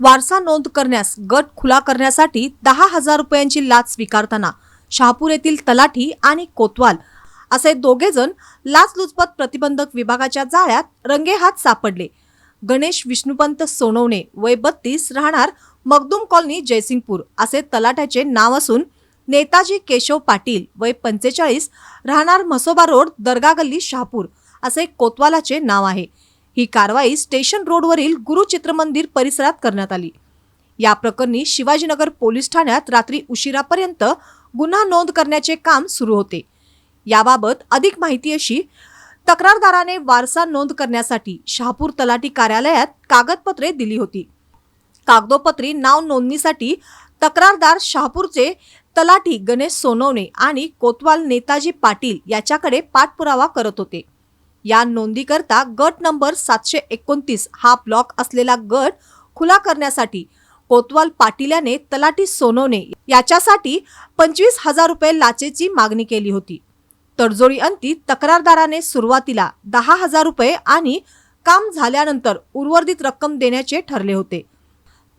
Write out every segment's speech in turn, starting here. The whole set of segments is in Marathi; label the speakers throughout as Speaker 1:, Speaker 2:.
Speaker 1: वारसा नोंद करण्यास गट खुला करण्यासाठी दहा हजार रुपयांची लाच स्वीकारताना शहापूर येथील तलाठी आणि कोतवाल असे दोघे जण लाचलुचपत प्रतिबंधक विभागाच्या जाळ्यात रंगेहात सापडले. गणेश विष्णुपंत सोनवणे वय बत्तीस राहणार मगदूम कॉलनी जयसिंगपूर असे तलाठ्याचे नाव असून नेताजी केशव पाटील वय पंचेचाळीस राहणार म्हसोबा रोड दर्गा गल्ली शहापूर असे कोतवालाचे नाव आहे. ही कारवाई स्टेशन रोडवरील गुरु चित्रमंदिर परिसरात करण्यात आली. या प्रकरणी शिवाजीनगर पोलीस ठाण्यात रात्री उशिरापर्यंत गुन्हा नोंद करण्याचे काम सुरू होते. याबाबत अधिक माहिती अशी तक्रारदाराने वारसा नोंद करण्यासाठी शहापूर तलाठी कार्यालयात कागदपत्रे दिली होती. कागदोपत्री नाव नोंदणीसाठी तक्रारदार शहापूरचे तलाठी गणेश सोनवणे आणि कोतवाल नेताजी पाटील याच्याकडे पाठपुरावा करत होते. या नोंदीकरता गट नंबर सातशे एकोणतीस हा ब्लॉक असलेला गट खुला करण्यासाठी कोतवाल पाटील याने तलाठी सोनवणे याच्यासाठी पंचवीस हजार रुपये लाचेची मागणी केली होती. तडजोडी अंती तक्रारदाराने सुरुवातीला दहा हजार रुपये आणि काम झाल्यानंतर उर्वरित रक्कम देण्याचे ठरले होते.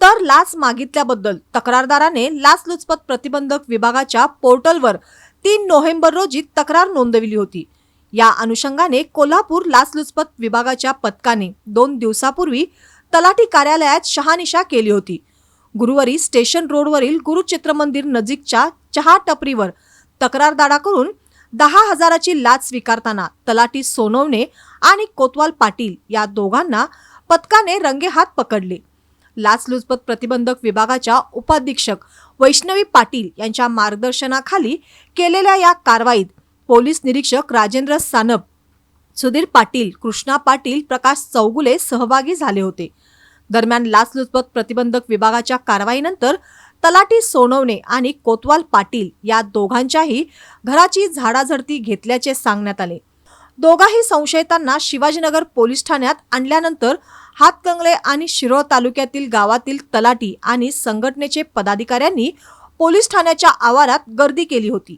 Speaker 1: तर लाच मागितल्याबद्दल तक्रारदाराने लाचलुचपत प्रतिबंधक विभागाच्या पोर्टलवर तीन नोव्हेंबर रोजी तक्रार नोंदविली होती. या अनुषंगाने कोल्हापूर लाचलुचपत विभागाच्या पथकाने दोन दिवसापूर्वी तलाठी कार्यालयात शहानिशा केली होती. गुरुवारी स्टेशन रोडवरील गुरुचित्रमंदिर नजीकच्या चहा टपरीवर तक्रारदाराकडून दहा हजाराची लाच स्वीकारताना तलाठी सोनवणे आणि कोतवाल पाटील या दोघांना पथकाने रंगेहात पकडले. लाचलुचपत प्रतिबंधक विभागाच्या उपाधीक्षक वैष्णवी पाटील यांच्या मार्गदर्शनाखाली केलेल्या या कारवाईत पोलीस निरीक्षक राजेंद्र सानप सुधीर पाटील कृष्णा पाटील प्रकाश चौगुले सहभागी झाले होते. दरम्यान लाचलुचपत प्रतिबंधक विभागाच्या कारवाईनंतर तलाटी सोनवणे आणि कोतवाल पाटील या दोघांच्याही घराची झाडाझडती घेतल्याचे सांगण्यात आले. दोघाही संशयितांना शिवाजीनगर पोलीस ठाण्यात आणल्यानंतर हातकंगले आणि शिरोळ तालुक्यातील गावातील तलाटी आणि संघटनेचे पदाधिकाऱ्यांनी पोलीस ठाण्याच्या आवारात गर्दी केली होती.